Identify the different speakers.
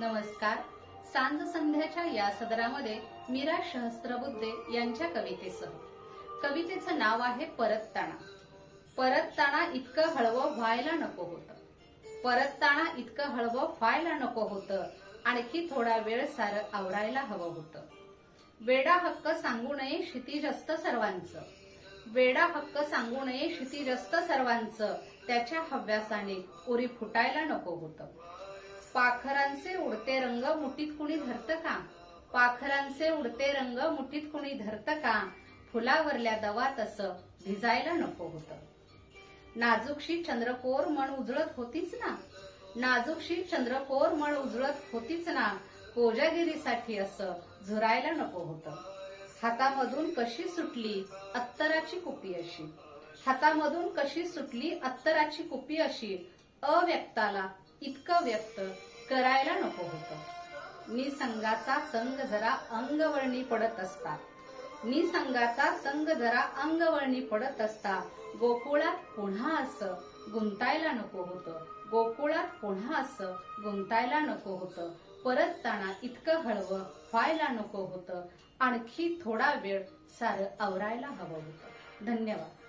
Speaker 1: नमस्कार. सांज संध्याच्या या सदरामध्ये मीरा सहस्त्रबुद्धे यांच्या कवितेसह. कवितेचं नाव आहे परतताना परतताना इतकं हळवं व्हायला नको होतं. परतताना इतकं हळवं व्हायला नको होतं. आणखी थोडा वेळ सारं आवरायला हवं होतं. वेडा हक्क सांगू नये क्षितिजस्त सर्वांचं. वेडा हक्क सांगू नये क्षितिजस्त सर्वांचं. त्याच्या हव्यासाने उरी फुटायला नको होतं. पाखरांचे उडते रंग मुठीत कुणी धरत का? पाखरांचे उडते रंग मुठीत कुणी धरत का? फुलावरल्या दवा तस भिजायला नको होतं. नाजूकशी चंद्रकोर मण उजळत होतीच ना? नाजूकशी चंद्रकोर मण उजळत होतीच ना? कोजागिरीसाठी असं झुरायला नको होतं. हातामधून कशी सुटली अत्तराची कुपी अशी? हातामधून कशी सुटली अत्तराची कुपी अशी? अव्यक्ताला इतकं व्यक्त करायला नको होतं. निसंगाचा संग जरा अंगवळणी पडत असता. निसंगाचा संग जरा अंगवळणी पडत असता. गोकुळात पुन्हा असं गुंतायला नको होतं. गोकुळात पुन्हा असं गुंतायला नको होतं. परतताना इतकं हळवं व्हायला नको होतं. आणखी थोडा वेळ सारं आवरायला हवं होतं. धन्यवाद.